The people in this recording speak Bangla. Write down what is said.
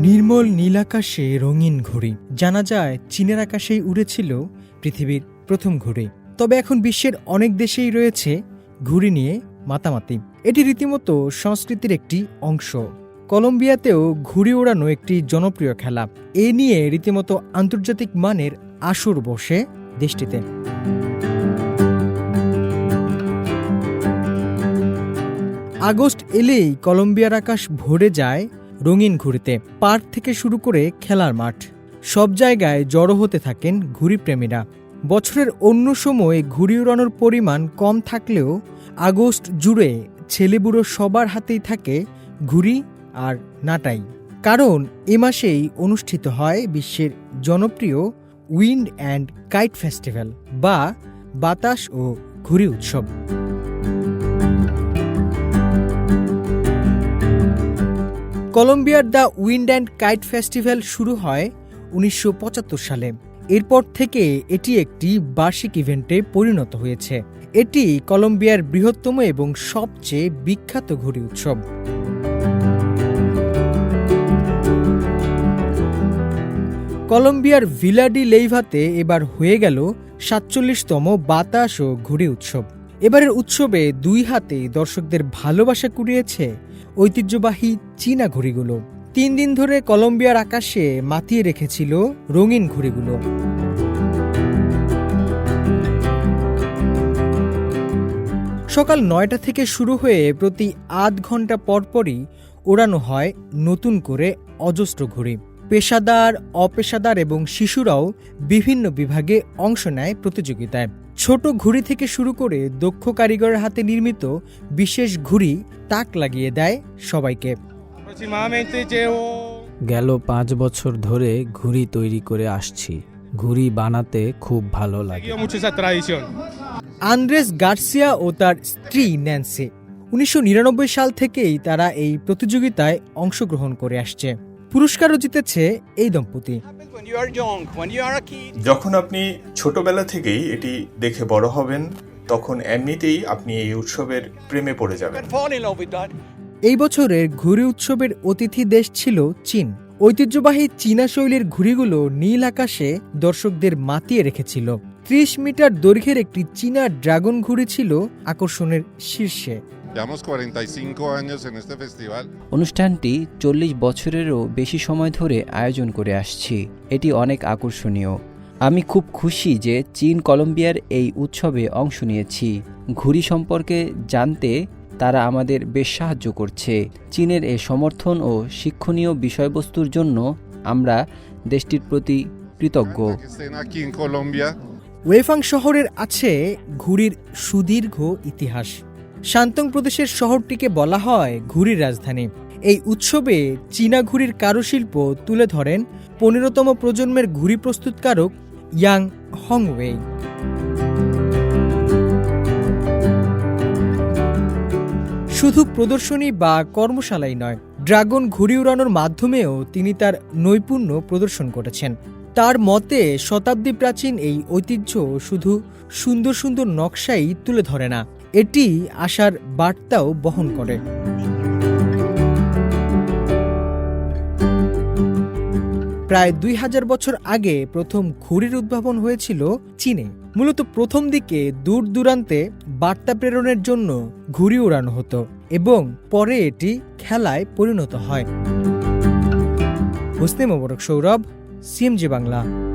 নির্মল নীল আকাশে রঙিন ঘুড়ি। জানা যায়, চীনের আকাশেই উড়েছিল পৃথিবীর প্রথম ঘুড়ি। তবে এখন বিশ্বের অনেক দেশেই রয়েছে ঘুড়ি নিয়ে মাতামাতি। এটি রীতিমতো সংস্কৃতির একটি অংশ। কলম্বিয়াতেও ঘুড়ি ওড়ানো একটি জনপ্রিয় খেলা। এ নিয়ে রীতিমতো আন্তর্জাতিক মানের আসর বসে দেশটিতে। আগস্ট এলেই কলম্বিয়ার আকাশ ভরে যায় রঙিন ঘুড়িতে পার্ক থেকে শুরু করে খেলার মাঠ। সব জায়গায় জড়ো হতে থাকেন ঘুড়িপ্রেমীরা বছরের অন্য সময়ে ঘুড়ি উড়ানোর পরিমাণ কম থাকলেও আগস্ট জুড়ে ছেলেবুড়ো সবার হাতেই থাকে ঘুড়ি আর নাটাই। কারণ এ মাসেই অনুষ্ঠিত হয় বিশ্বের জনপ্রিয় উইন্ড অ্যান্ড কাইট ফেস্টিভ্যাল বা বাতাস ও ঘুড়ি উৎসব। কলম্বিয়ার the wind and kite festival শুরু হয় উনিশশো পঁচাত্তর সালে। এরপর থেকে এটি একটি বার্ষিক ইভেন্টে পরিণত হয়েছে। এটি কলম্বিয়ার বৃহত্তম এবং সবচেয়ে বিখ্যাত ঘুড়ি উৎসব। কলম্বিয়ার ভিলাডি লেইভাতে এবার হয়ে গেল সাতচল্লিশতম বাতাস ও ঘুড়ি উৎসব। এবারের উৎসবে দুই হাতে দর্শকদের ভালোবাসা কুড়িয়েছে ঐতিহ্যবাহী চীনা ঘুড়িগুলো। তিন দিন ধরে কলম্বিয়ার আকাশে মাতিয়ে রেখেছিল রঙিন ঘুড়িগুলো। সকাল নয়টা থেকে শুরু হয়ে প্রতি আধ ঘণ্টা পরপরই ওড়ানো হয় নতুন করে অজস্র ঘুড়ি। পেশাদার, অপেশাদার এবং শিশুরাও বিভিন্ন বিভাগে অংশ নেয় প্রতিযোগিতায়। ছোট ঘুড়ি থেকে শুরু করে দক্ষ কারিগরের হাতে নির্মিত বিশেষ ঘুড়ি তাক লাগিয়ে দেয় সবাইকে। গেল পাঁচ বছর ধরে ঘুড়ি তৈরি করে আসছি। ঘুড়ি বানাতে খুব ভালো লাগে. আন্দ্রেস গার্সিয়া ও তার স্ত্রী ন্যান্সি। উনিশশো নিরানব্বই সাল থেকেই তারা এই প্রতিযোগিতায় অংশগ্রহণ করে আসছে। পুরস্কারও জিতেছে এই দম্পতি। যখন আপনি ছোটবেলা থেকেই এটি দেখে বড় হবেন তখন এমনিতেই আপনি এই উৎসবের প্রেমে পড়ে যাবেন. এই বছরের ঘুড়ি উৎসবের অতিথি দেশ ছিল চীন। ঐতিহ্যবাহী চীনা শৈলীর ঘুড়িগুলো নীল আকাশে দর্শকদের মাতিয়ে রেখেছিল। ত্রিশ মিটার দৈর্ঘ্যের একটি চীনা ড্রাগন ঘুড়ি ছিল আকর্ষণের শীর্ষে। Llevamos 45 años en este festival. অনুষ্ঠানটি চল্লিশ বছরেরও বেশি সময় ধরে আয়োজন করে আসছি। এটি অনেক আকর্ষণীয়। আমি খুব খুশি যে চীন কলম্বিয়ার এই উৎসবে অংশ নিয়েছি। ঘুড়ি সম্পর্কে জানতে তারা আমাদের বেশ সাহায্য করছে। চীনের এ সমর্থন ও শিক্ষণীয় বিষয়বস্তুর জন্য আমরা দেশটির প্রতি কৃতজ্ঞ. ওয়েফাং শহরের আছে ঘুড়ির সুদীর্ঘ ইতিহাস। শান্তং প্রদেশের শহরটিকে বলা হয় ঘুড়ির রাজধানী। এই উৎসবে চীনা ঘুড়ির কারুশিল্প তুলে ধরেন পনেরোতম প্রজন্মের ঘুড়ি প্রস্তুতকারক ইয়াং হংওয়ে। শুধু প্রদর্শনী বা কর্মশালাই নয়, ড্রাগন ঘুড়ি উড়ানোর মাধ্যমেও তিনি তার নৈপুণ্য প্রদর্শন করেছেন। তার মতে, শতাব্দী প্রাচীন এই ঐতিহ্য শুধু সুন্দর সুন্দর নকশাই তুলে ধরে না এটি আশার বার্তাও বহন করে। প্রায় দুই হাজার বছর আগে প্রথম ঘুড়ির উদ্ভাবন হয়েছিল চীনে। মূলত প্রথম দিকে দূর দূরান্তে বার্তা প্রেরণের জন্য ঘুড়ি উড়ানো হতো এবং পরে এটি খেলায় পরিণত হয়। হোসনে মোবারক সৌরভ, সিএমজি বাংলা।